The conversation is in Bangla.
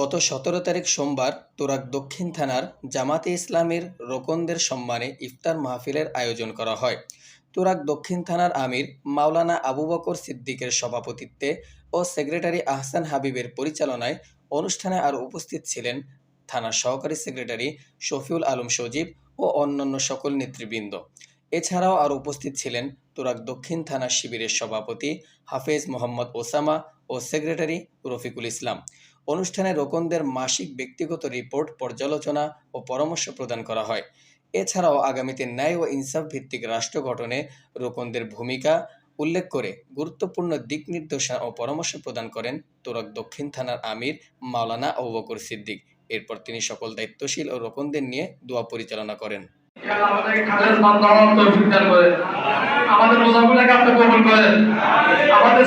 গত সতেরো তারিখ সোমবার তুরাগ দক্ষিণ থানার জামাতে ইসলামীর রোকনদের সম্মানে ইফতার মাহফিলের আয়োজন করা হয়। তুরাগ দক্ষিণ থানার আমির মাওলানা আবু বকর সিদ্দিকের সভাপতিত্বে ও সেক্রেটারি আহসান হাবিবের পরিচালনায় অনুষ্ঠানে আরও উপস্থিত ছিলেন থানার সহকারী সেক্রেটারি শফিউল আলম সজীব ও অন্যান্য সকল নেতৃবৃন্দ। এছাড়াও আরও উপস্থিত ছিলেন তুরাগ দক্ষিণ থানা শিবিরের সভাপতি হাফেজ মোহাম্মদ ওসামা ও সেক্রেটারি রফিকুল ইসলাম। অনুষ্ঠানে রোকনদের মাসিক ব্যক্তিগত রিপোর্ট, পর্যালোচনা ও পরামর্শ প্রদান করা হয়। এছাড়াও আগামীতে ন্যায় ও ইনসাফ ভিত্তিক রাষ্ট্র গঠনে রোকনদের ভূমিকা উল্লেখ করে গুরুত্বপূর্ণ দিক নির্দেশনা ও পরামর্শ প্রদান করেন তোরক দক্ষিণ থানার আমির মাওলানা আবু বকর সিদ্দিক। এরপর তিনি সকল দায়িত্বশীল ও রোকনদের নিয়ে দোয়া পরিচালনা করেন। আমাদের